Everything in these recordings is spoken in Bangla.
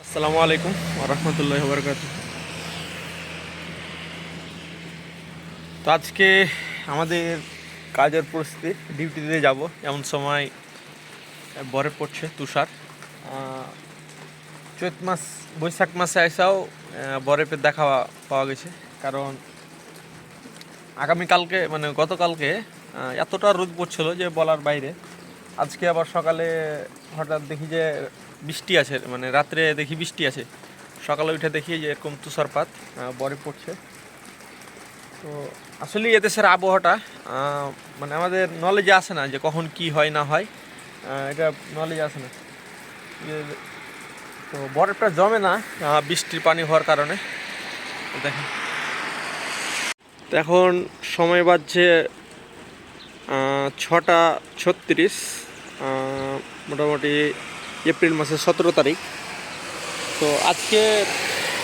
আসসালামু আলাইকুম রহমতুল্লাহ বরকাত তো আজকে আমাদের কাজের পরিস্থিতি ডিউটিতে যাব। এমন সময় বরফ পড়ছে তুষার। চৈত মাস, বৈশাখ মাসে আসাও বরফের দেখা পাওয়া গেছে। কারণ আগামীকালকে মানে গতকালকে এতটা রোদ পড়ছিল যে বলার বাইরে। আজকে আবার সকালে হঠাৎ দেখি যে বৃষ্টি আছে মানে রাত্রে দেখি বৃষ্টি আছে। সকালে উঠে দেখি যে এরকম তুষারপাত বরফ পড়ছে। তো আসলে এদেশের আবহাওয়াটা মানে আমাদের নলেজে আসে না যে কখন কি হয় না হয়। এটা নলেজে আসে না। তো বরফটা জমে না বৃষ্টির পানি হওয়ার কারণে। দেখেন। এখন সময় বাজছে ছটা ছত্রিশ। মোটামুটি এপ্রিল মাসের সতেরো তারিখ। তো আজকে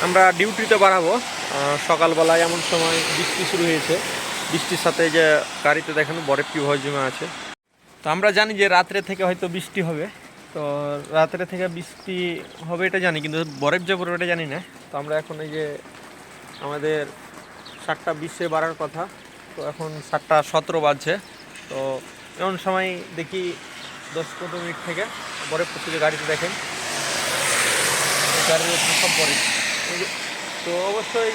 আমরা ডিউটিতে বাড়াবো। সকালবেলায় এমন সময় বৃষ্টি শুরু হয়েছে। বৃষ্টির সাথে যে গাড়িতে দেখেন বরফ কীভাবে জমে আছে। তো আমরা জানি যে রাত্রে থেকে হয়তো বৃষ্টি হবে। তো রাত্রে থেকে বৃষ্টি হবে এটা জানি, কিন্তু বরফ যে পড়বে এটা জানি না। তো আমরা এখন এই যে আমাদের সাতটা বিশে বাড়ার কথা। তো এখন সাতটা সতেরো বাজছে। তো এমন সময় দেখি দশ পনেরো মিনিট থেকে পড়ছে যে গাড়িতে দেখেন। গাড়ির সব বরফ তো অবশ্যই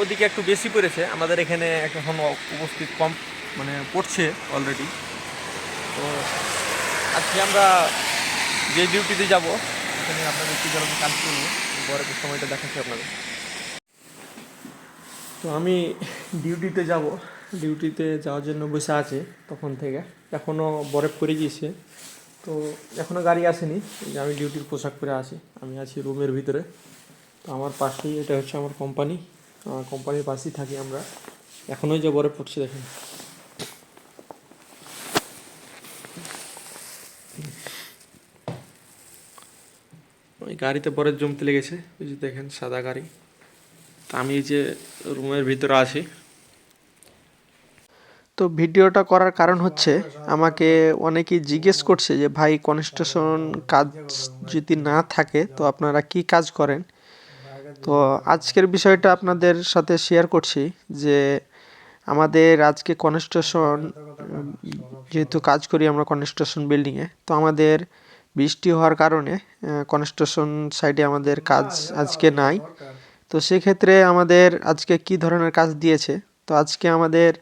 ওদিকে একটু বেশি পড়েছে। আমাদের এখানে এখন উপস্থিত কম মানে পড়ছে অলরেডি তো আজকে আমরা যে ডিউটিতে যাব, এখানে আপনাদের কি ধরনের কাজ করব বরফের সময়টা দেখাচ্ছি আপনাদের। তো আমি ডিউটিতে যাব। ডিউটিতে যাওয়ার জন্য বসে আছে তখন থেকে। এখনও বরফ পড়ে গিয়েছে। তো এখনও গাড়ি আসেনি। যে আমি ডিউটির পোশাক পরে আছি। আমি আছি রুমের ভিতরে। তো আমার পাশেই, এটা হচ্ছে আমার কোম্পানি। কোম্পানির পাশেই থাকি আমরা। এখনই যে বরফ পড়ছে, দেখেন। ওই গাড়িতে বরফ জমতে লেগেছে। ওই যে দেখেন, সাদা গাড়ি। তা আমি যে রুমের ভিতরে আছি। তো ভিডিওটা করার কারণ হচ্ছে আমাকে অনেকেই জিজ্ঞেস করছে যে, ভাই কনস্ট্রাকশন কাজ যদি না থাকে, তো আপনারা কি কাজ করেন? তো আজকের বিষয়টা আপনাদের সাথে শেয়ার করছি যে, আমাদের আজকে কনস্ট্রাকশন যেহেতু কাজ করি আমরা কনস্ট্রাকশন বিল্ডিংয়ে তো আমাদের বৃষ্টি হওয়ার কারণে কনস্ট্রাকশন সাইডে আমাদের কাজ আজকে নাই। তো সেক্ষেত্রে আমাদের আজকে কি ধরনের কাজ দিয়েছে? তো আজকে আমাদের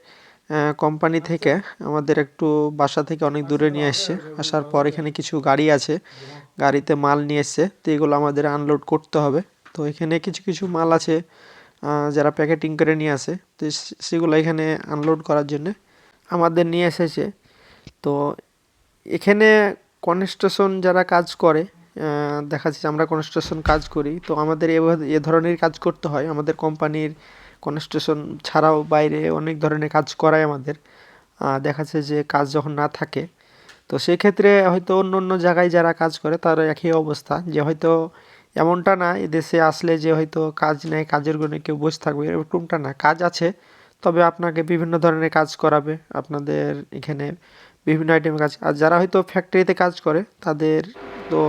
কোম্পানি থেকে আমাদের একটু বাসা থেকে অনেক দূরে নিয়ে এসছে। আসার পর এখানে কিছু গাড়ি আছে, গাড়িতে মাল নিয়ে এসছে। তো এগুলো আমাদের আনলোড করতে হবে। তো এখানে কিছু কিছু মাল আছে যারা প্যাকেটিং করে নিয়ে আসে। তো সেগুলো এখানে আনলোড করার জন্যে আমাদের নিয়ে এসেছে। তো এখানে কনস্ট্রাকশন যারা কাজ করে দেখা যাচ্ছে আমরা কনস্ট্রাকশন কাজ করি। তো আমাদের এ ধরনের কাজ করতে হয়। আমাদের কোম্পানির কনস্ট্রাকশন ছাড়াও বাইরে অনেক ধরনের কাজ করায় আমাদের। আহ, দেখা যাচ্ছে যে কাজ যখন না থাকে তো সেক্ষেত্রে হয়তো অন্য অন্য জায়গায় যারা কাজ করে তার একই অবস্থা যে হয়তো এমনটা না এদেশে আসলে যে হয়তো কাজ নেই কাজের জন্য কেউ বসে থাকবে এরকমটা না। কাজ আছে তবে আপনাকে বিভিন্ন ধরনের কাজ করাবে। আপনাদের এখানে বিভিন্ন আইটেমের কাজ আর যারা হয়তো ফ্যাক্টরিতে কাজ করে তাদের তো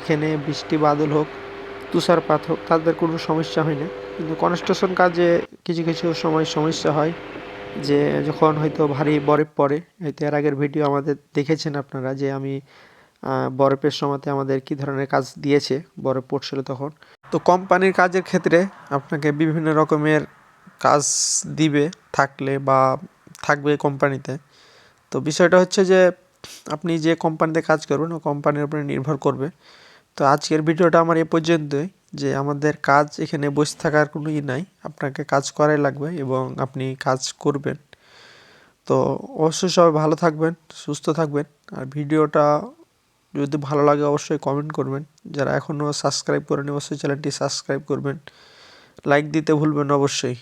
এখানে বৃষ্টি বাদল হোক তুষারপাত হোক তাদের কোনো সমস্যা হয় না। কিন্তু কনস্ট্রাকশন কাজে কিছু কিছু সময় সমস্যা হয় যে যখন হয়তো ভারী বরফ পড়ে, হয়তো এর আগের ভিডিও আমাদের দেখেছেন আপনারা যে আমি বরফের সময়তে আমাদের কি ধরনের কাজ দিয়েছে, বরফ পড়ছিল তখন। তো কোম্পানির কাজের ক্ষেত্রে আপনাকে বিভিন্ন রকমের কাজ দিবে, থাকলে বা থাকবে কোম্পানিতে। তো বিষয়টা হচ্ছে যে আপনি যে কোম্পানিতে কাজ করবেন, ও কোম্পানির উপরে নির্ভর করবে। তো আজকের ভিডিওটা আমার এ পর্যন্তই যে আমাদের কাজ এখানে বসে থাকার কোনো ই নাই। আপনাকে কাজ করাই লাগবে এবং আপনি কাজ করবেন। তো অবশ্যই সবাই ভালো থাকবেন, সুস্থ থাকবেন। আর ভিডিওটা যদি ভালো লাগে অবশ্যই কমেন্ট করবেন। যারা এখনও সাবস্ক্রাইব করেনি অবশ্যই চ্যানেলটি সাবস্ক্রাইব করবেন। লাইক দিতে ভুলবেন অবশ্যই।